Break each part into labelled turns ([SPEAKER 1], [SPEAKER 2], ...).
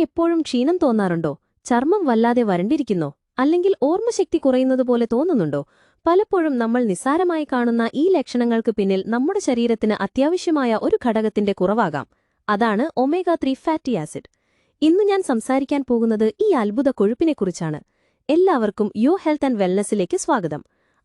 [SPEAKER 1] എപ്പോഴും ക്ഷീണം തോന്നാറുണ്ടോ? ചർമ്മം വല്ലാതെ വരണ്ടിരിക്കുന്നോ? അല്ലെങ്കിൽ ഓർമ്മശക്തി കുറയുന്നതുപോലെ തോന്നുന്നുണ്ടോ? പലപ്പോഴും നമ്മൾ നിസ്സാരമായി കാണുന്ന ഈ ലക്ഷണങ്ങൾക്ക് പിന്നിൽ നമ്മുടെ ശരീരത്തിന് അത്യാവശ്യമായ ഒരു ഘടകത്തിന്റെ കുറവാകാം. അതാണ് ഒമേഗ ത്രീ ഫാറ്റി ആസിഡ്. ഇന്ന് ഞാൻ സംസാരിക്കാൻ പോകുന്നത് ഈ അത്ഭുത കൊഴുപ്പിനെക്കുറിച്ചാണ്. എല്ലാവർക്കും യോ ഹെൽത്ത് ആൻഡ് വെൽനസിലേക്ക് സ്വാഗതം.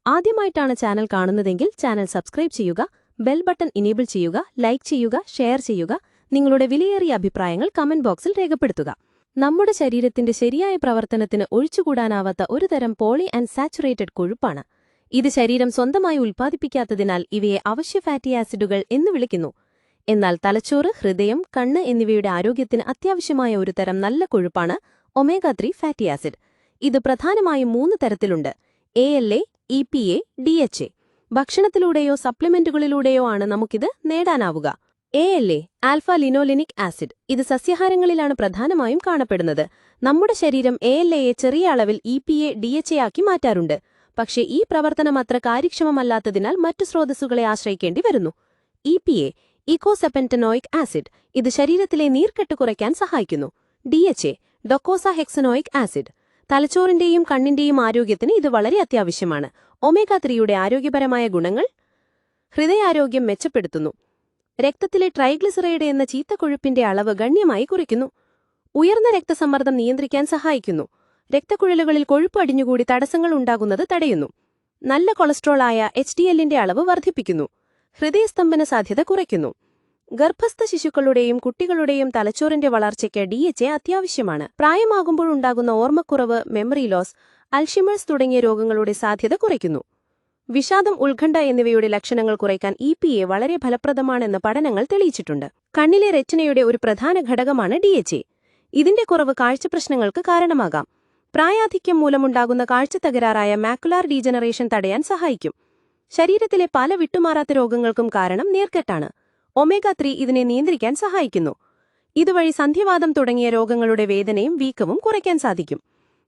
[SPEAKER 1] ആദ്യമായിട്ടാണ് ചാനൽ കാണുന്നതെങ്കിൽ ചാനൽ സബ്സ്ക്രൈബ് ചെയ്യുക ബെൽ ബട്ടൺ ഇനേബിൾ ചെയ്യുക ലൈക്ക് ചെയ്യുക ഷെയർ ചെയ്യുക നിങ്ങളുടെ വിലയേറിയ അഭിപ്രായങ്ങൾ കമന്റ് ബോക്സിൽ രേഖപ്പെടുത്തുക. നമ്മുടെ ശരീരത്തിന്റെ ശരിയായ പ്രവർത്തനത്തിന് ഒഴിച്ചുകൂടാനാവാത്ത ഒരു തരം പോളി ആൻഡ് സാച്ചുറേറ്റഡ് കൊഴുപ്പാണ്. ഇത് ശരീരം സ്വന്തമായി ഉൽപ്പാദിപ്പിക്കാത്തതിനാൽ ഇവയെ അവശ്യ ഫാറ്റി ആസിഡുകൾ എന്ന് വിളിക്കുന്നു. എന്നാൽ തലച്ചോറ് ഹൃദയം കണ്ണ് എന്നിവയുടെ ആരോഗ്യത്തിന് അത്യാവശ്യമായ ഒരു തരം നല്ല കൊഴുപ്പാണ് ഒമേഗ ത്രീ ഫാറ്റി ആസിഡ്. ഇത് പ്രധാനമായും മൂന്ന് തരത്തിലുണ്ട്. A L A E P A D H A. ഭക്ഷണത്തിലൂടെയോ സപ്ലിമെന്റുകളിലൂടെയോ ആണ് നമുക്കിത് നേടാനാവുക. A L A alpha linolenic acid ഇത് സസ്യഹാരങ്ങളിലാണ് പ്രധാനമായും കാണപ്പെടുന്നത്. നമ്മുടെ ശരീരം എ എൽ എയെ ചെറിയ അളവിൽ E P A D H A ആക്കി മാറ്റാറുണ്ട്. പക്ഷേ ഈ പ്രവർത്തനം അത്ര കാര്യക്ഷമമല്ലാത്തതിനാൽ മറ്റു സ്രോതസ്സുകളെ ആശ്രയിക്കേണ്ടി വരുന്നു. E P A eicosapentaenoic acid ഇത് ശരീരത്തിലെ നീർക്കെട്ട് കുറയ്ക്കാൻ സഹായിക്കുന്നു. D H A docosahexaenoic acid തലച്ചോറിന്റെയും കണ്ണിന്റെയും ആരോഗ്യത്തിന് ഇത് വളരെ അത്യാവശ്യമാണ്. ഒമേഗ ത്രീയുടെ ആരോഗ്യപരമായ ഗുണങ്ങൾ ഹൃദയാരോഗ്യം മെച്ചപ്പെടുത്തുന്നു. രക്തത്തിലെ ട്രൈഗ്ലിസറൈഡ് എന്ന ചീത്ത കൊഴുപ്പിന്റെ അളവ് ഗണ്യമായി കുറയ്ക്കുന്നു. ഉയർന്ന രക്തസമ്മർദ്ദം നിയന്ത്രിക്കാൻ സഹായിക്കുന്നു. രക്തക്കുഴലുകളിൽ കൊഴുപ്പ് അടിഞ്ഞുകൂടി തടസ്സങ്ങൾ ഉണ്ടാകുന്നത് തടയുന്നു. നല്ല കൊളസ്ട്രോളായ എച്ച് ഡി എല്ലിന്റെ അളവ് വർദ്ധിപ്പിക്കുന്നു. ഹൃദയസ്തംഭന സാധ്യത കുറയ്ക്കുന്നു. ഗർഭസ്ഥ ശിശുക്കളുടെയും കുട്ടികളുടെയും തലച്ചോറിന്റെ വളർച്ചയ്ക്ക് ഡി എച്ച് അത്യാവശ്യമാണ്. പ്രായമാകുമ്പോഴുണ്ടാകുന്ന ഓർമ്മക്കുറവ് മെമ്മറി ലോസ് അൽഷിമേഴ്സ് തുടങ്ങിയ രോഗങ്ങളുടെ സാധ്യത കുറയ്ക്കുന്നു. വിഷാദം ഉത്കണ്ഠ എന്നിവയുടെ ലക്ഷണങ്ങൾ കുറയ്ക്കാൻ ഇ പി എ വളരെ ഫലപ്രദമാണെന്ന് പഠനങ്ങൾ തെളിയിച്ചിട്ടുണ്ട്. കണ്ണിലെ രചനയുടെ ഒരു പ്രധാന ഘടകമാണ് ഡി എച്ച് എ. ഇതിന്റെ കുറവ് കാഴ്ച പ്രശ്നങ്ങൾക്ക് കാരണമാകാം. പ്രായാധിക്യം മൂലമുണ്ടാകുന്ന കാഴ്ച തകരാറായ മാക്കുലാർ ഡീജനറേഷൻ തടയാൻ സഹായിക്കും. ശരീരത്തിലെ പല വിട്ടുമാറാത്ത രോഗങ്ങൾക്കും കാരണം നേർക്കെട്ടാണ്. ഒമേഗ ത്രീ ഇതിനെ നിയന്ത്രിക്കാൻ സഹായിക്കുന്നു. ഇതുവഴി സന്ധിവാദം തുടങ്ങിയ രോഗങ്ങളുടെ വേദനയും വീക്കവും കുറയ്ക്കാൻ സാധിക്കും.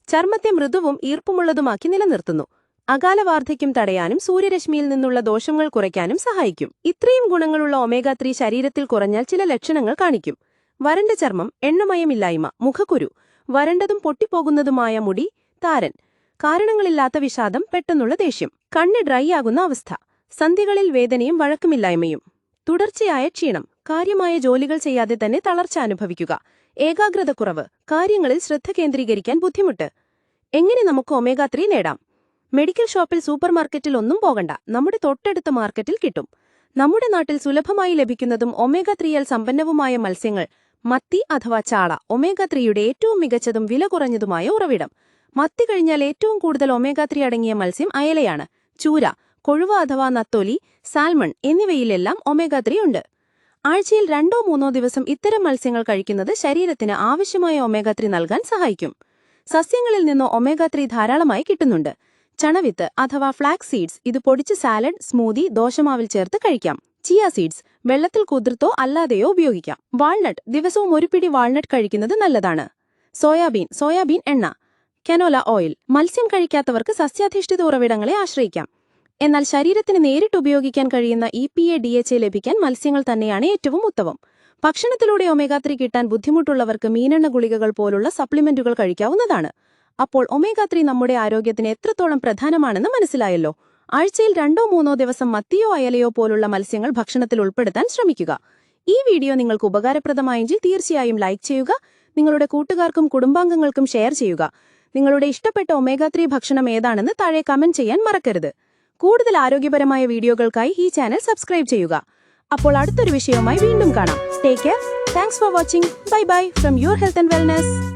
[SPEAKER 1] ചർമ്മത്തെ മൃദുവും ഈർപ്പമുള്ളതുമാക്കി നിലനിർത്തുന്നു. അകാല വാർദ്ധക്യം തടയാനും സൂര്യരശ്മിയിൽ നിന്നുള്ള ദോഷങ്ങൾ കുറയ്ക്കാനും സഹായിക്കും. ഇത്രയും ഗുണങ്ങളുള്ള ഒമേഗ ത്രീ ശരീരത്തിൽ കുറഞ്ഞാൽ ചില ലക്ഷണങ്ങൾ കാണിക്കും. വരണ്ട ചർമ്മം എണ്ണമയമില്ലായ്മ മുഖക്കുരു വരണ്ടതും പൊട്ടിപ്പോകുന്നതുമായ മുടി താരൻ കാരണങ്ങളില്ലാത്ത വിഷാദം പെട്ടെന്നുള്ള ദേഷ്യം കണ്ണ് ഡ്രൈ ആകുന്ന അവസ്ഥ സന്ധികളിൽ വേദനയും വഴക്കുമില്ലായ്മയും തുടർച്ചയായ ക്ഷീണം കാര്യമായ ജോലികൾ ചെയ്യാതെ തന്നെ തളർച്ച അനുഭവിക്കുക ഏകാഗ്രതക്കുറവ് കാര്യങ്ങളിൽ ശ്രദ്ധ കേന്ദ്രീകരിക്കാൻ ബുദ്ധിമുട്ട്. എങ്ങനെ നമുക്ക് ഒമേഗ ത്രീ നേടാം? മെഡിക്കൽ ഷോപ്പിൽ സൂപ്പർമാർക്കറ്റിൽ ഒന്നും പോകണ്ട. നമ്മുടെ തൊട്ടടുത്ത മാർക്കറ്റിൽ കിട്ടും. നമ്മുടെ നാട്ടിൽ സുലഭമായി ലഭിക്കുന്നതും ഒമേഗ ത്രീയാൽ സമ്പന്നവുമായ മത്സ്യങ്ങൾ മത്തി അഥവാ ചാള. ഒമേഗ ത്രീയുടെ ഏറ്റവും മികച്ചതും വില കുറഞ്ഞതുമായ ഉറവിടം. മത്തി കഴിഞ്ഞാൽ ഏറ്റവും കൂടുതൽ ഒമേഗ ത്രീ അടങ്ങിയ മത്സ്യം അയലയാണ്. ചൂര കൊഴുവ അഥവാ നത്തോലി സാൽമൺ എന്നിവയിലെല്ലാം ഒമേഗ ത്രീ ഉണ്ട്. ആഴ്ചയിൽ രണ്ടോ മൂന്നോ ദിവസം ഇത്തരം മത്സ്യങ്ങൾ കഴിക്കുന്നത് ശരീരത്തിന് ആവശ്യമായ ഒമേഗ ത്രീ നൽകാൻ സഹായിക്കും. സസ്യങ്ങളിൽ നിന്ന് ഒമേഗ ത്രീ ധാരാളമായി കിട്ടുന്നുണ്ട്. ചണവിത്ത് അഥവാ ഫ്ലാക്സ് സീഡ്സ് ഇത് പൊടിച്ച് സാലഡ് സ്മൂതി ദോശമാവിൽ ചേർത്ത് കഴിക്കാം. ചിയ സീഡ്സ് വെള്ളത്തിൽ കുതിർത്തോ അല്ലാതെയോ ഉപയോഗിക്കാം. വാൾനട്ട് ദിവസവും ഒരു പിടി വാൾനട്ട് കഴിക്കുന്നത് നല്ലതാണ്. സോയാബീൻ സോയാബീൻ എണ്ണ. കനോല ഓയിൽ മത്സ്യം കഴിക്കാത്തവർക്ക് സസ്യാധിഷ്ഠിത ഉറവിടങ്ങളെ ആശ്രയിക്കാം. എന്നാൽ ശരീരത്തിന് നേരിട്ട് ഉപയോഗിക്കാൻ കഴിയുന്ന E P A D H A ലഭിക്കാൻ മത്സ്യങ്ങൾ തന്നെയാണ് ഏറ്റവും ഉത്തമം. ഭക്ഷണത്തിലൂടെ ഒമേഗാത്രി ത്രീ കിട്ടാൻ ബുദ്ധിമുട്ടുള്ളവർക്ക് മീനെണ്ണ ഗുളികകൾ പോലുള്ള സപ്ലിമെന്റുകൾ കഴിക്കാവുന്നതാണ്. അപ്പോൾ ഒമേഗ ത്രീ നമ്മുടെ ആരോഗ്യത്തിന് എത്രത്തോളം പ്രധാനമാണെന്ന് മനസ്സിലായല്ലോ. ആഴ്ചയിൽ രണ്ടോ മൂന്നോ ദിവസം മത്തിയോ അയലയോ പോലുള്ള മത്സ്യങ്ങൾ ഭക്ഷണത്തിൽ ഉൾപ്പെടുത്താൻ ശ്രമിക്കുക. ഈ വീഡിയോ നിങ്ങൾക്ക് ഉപകാരപ്രദമായെങ്കിൽ തീർച്ചയായും ലൈക്ക് ചെയ്യുക നിങ്ങളുടെ കൂട്ടുകാർക്കും കുടുംബാംഗങ്ങൾക്കും ഷെയർ ചെയ്യുക. നിങ്ങളുടെ ഇഷ്ടപ്പെട്ട ഒമേഗ ത്രീ ഭക്ഷണം ഏതാണെന്ന് താഴെ കമന്റ് ചെയ്യാൻ മറക്കരുത്. കൂടുതൽ ആരോഗ്യപരമായ വീഡിയോകൾക്കായി ഈ ചാനൽ സബ്സ്ക്രൈബ് ചെയ്യുക. അപ്പോൾ അടുത്തൊരു വിഷയവുമായി വീണ്ടും കാണാം. Take care thanks for watching bye bye from your health and wellness